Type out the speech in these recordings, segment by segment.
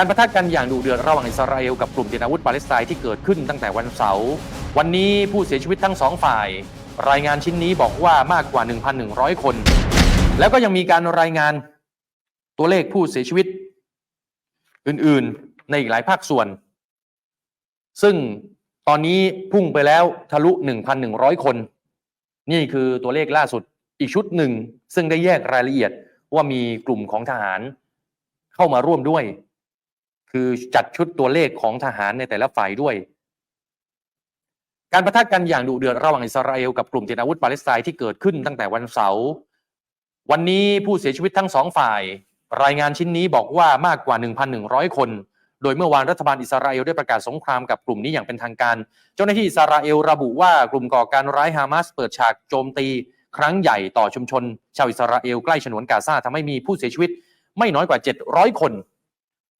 การประทะกันอย่างดุเดือดระหว่างอิสราเอลกับกลุ่มติดอาวุธปาเลสไตน์ที่เกิดขึ้นตั้งแต่วันเสาร์วันนี้ผู้เสียชีวิตทั้งสองฝ่าย รายงานชิ้นนี้บอกว่ามากกว่า 1,100 คน แล้วก็ยังมีการรายงานตัวเลขผู้เสียชีวิต อื่นๆในอีกหลายภาคส่วน ซึ่งตอนนี้พุ่งไปแล้วทะลุ 1,100 คน นี่คือตัวเลขล่าสุดอีกชุดหนึ่ง ซึ่งได้แยกรายละเอียดว่ามีกลุ่มของทหารเข้ามาร่วมด้วย คือจัดชุดตัวเลขของทหารในแต่ละฝ่ายด้วย การประทะกันอย่างดุเดือดระหว่างอิสราเอลกับกลุ่มติดอาวุธปาเลสไตน์ที่เกิดขึ้นตั้งแต่วันเสาร์วันนี้ผู้เสียชีวิตทั้งสองฝ่าย รายงานชิ้นนี้บอกว่ามากกว่า 1,100 คน โดยเมื่อวานรัฐบาลอิสราเอลได้ประกาศสงครามกับกลุ่มนี้อย่างเป็นทางการ เจ้าหน้าที่อิสราเอลระบุว่ากลุ่มก่อการร้ายฮามาสเปิดฉากโจมตี ครั้งใหญ่ต่อชุมชน ชาวอิสราเอลใกล้ฉนวนกาซาทำให้มีผู้เสียชีวิตไม่น้อยกว่า 700 คน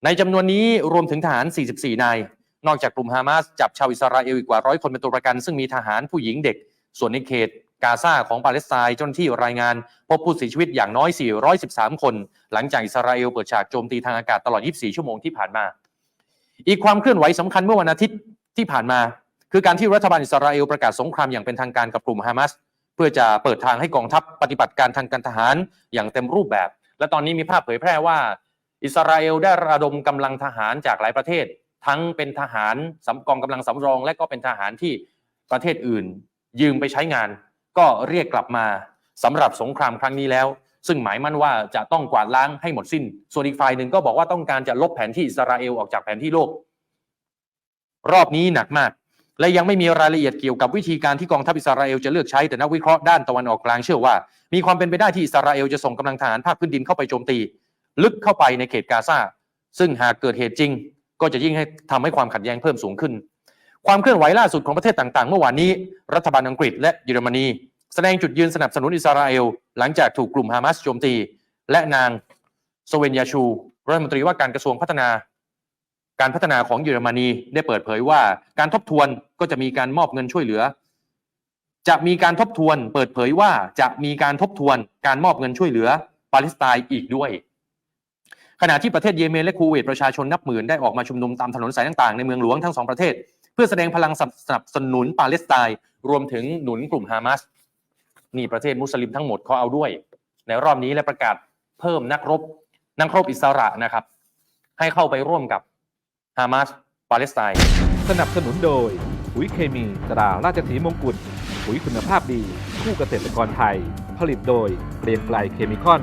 ในจำนวนนี้รวมถึงทหาร 44 นาย นอกจากกลุ่มฮามาสจับชาวอิสราเอลอีกกว่าร้อยคนเป็นตัวประกัน ซึ่งมีทหารผู้หญิงเด็ก ส่วนในเขตกาซาของปาเลสไตน์เจ้าหน้าที่รายงาน พบผู้เสียชีวิตอย่างน้อย 413 คน หลังจากอิสราเอลเปิดฉากโจมตีทางอากาศตลอด 24 ชั่วโมงที่ผ่านมา อีกความเคลื่อนไหวสำคัญเมื่อวันอาทิตย์ที่ผ่านมา คือการที่รัฐบาลอิสราเอลประกาศสงครามอย่างเป็นทางการกับกลุ่มฮามาสเพื่อจะเปิดทางให้กองทัพปฏิบัติการทางการทหารอย่างเต็มรูปแบบ และตอนนี้มีภาพเผยแพร่ว่า อิสราเอลได้ระดมกำลังทหารจากหลายประเทศ ทั้งเป็นทหารสำกองกำลังสำรอง และก็เป็นทหารที่ประเทศอื่น ยืมไปใช้งาน ก็เรียกกลับมาสำหรับสงครามครั้งนี้แล้ว ซึ่งหมายมั่นว่าจะต้องกวาดล้างให้หมดสิ้น ส่วนอีกฝ่ายหนึ่งก็บอกว่าต้องการจะลบแผนที่อิสราเอลออกจากแผนที่โลก รอบนี้หนักมาก และยังไม่มีรายละเอียดเกี่ยวกับวิธีการที่กองทัพอิสราเอลจะเลือกใช้แต่นักวิเคราะห์ด้านตะวันออกกลางเชื่อว่า มีความเป็นไปได้ที่อิสราเอลจะส่งกำลังทหารภาคพื้นดินเข้าไปโจมตี ลึกเข้าไปในเขตกาซาซึ่งหากเกิดเหตุจริง ก็จะยิ่งให้ทำให้ความขัดแย้งเพิ่มสูงขึ้น ความเคลื่อนไหวล่าสุดของประเทศต่างๆ เมื่อวานนี้รัฐบาลอังกฤษและเยอรมนี แสดงจุดยืนสนับสนุนอิสราเอล หลังจากถูกกลุ่มฮามาสโจมตี และนางสเวนยาชู รัฐมนตรีว่าการกระทรวงพัฒนา การพัฒนาของเยอรมนีได้เปิดเผยว่า การทบทวนก็จะมีการมอบเงินช่วยเหลือ จะมีการทบทวน เปิดเผยว่าจะมีการทบทวนการมอบเงินช่วยเหลือปาเลสไตน์อีกด้วย ขณะที่ประเทศเยเมนและคูเวตประชาชนนับหมื่นได้ออกมาชุมนุมตามถนนสายต่างๆในเมืองหลวงทั้งสองประเทศ เพื่อแสดงพลังสนับสนุนปาเลสไตน์รวมถึงหนุนกลุ่มฮามาสนี่ประเทศมุสลิมทั้งหมดเขาเอาด้วย ในรอบนี้และประกาศเพิ่มนักรบนักรบอิสระนะครับ ให้เข้าไปร่วมกับฮามาสปาเลสไตน์สนับสนุนโดยปุ๋ยเคมีตราราชสีมงกุฎปุ๋ยคุณภาพดี คู่เกษตรกรไทย ผลิตโดยเกรียงไกลเคมีคอน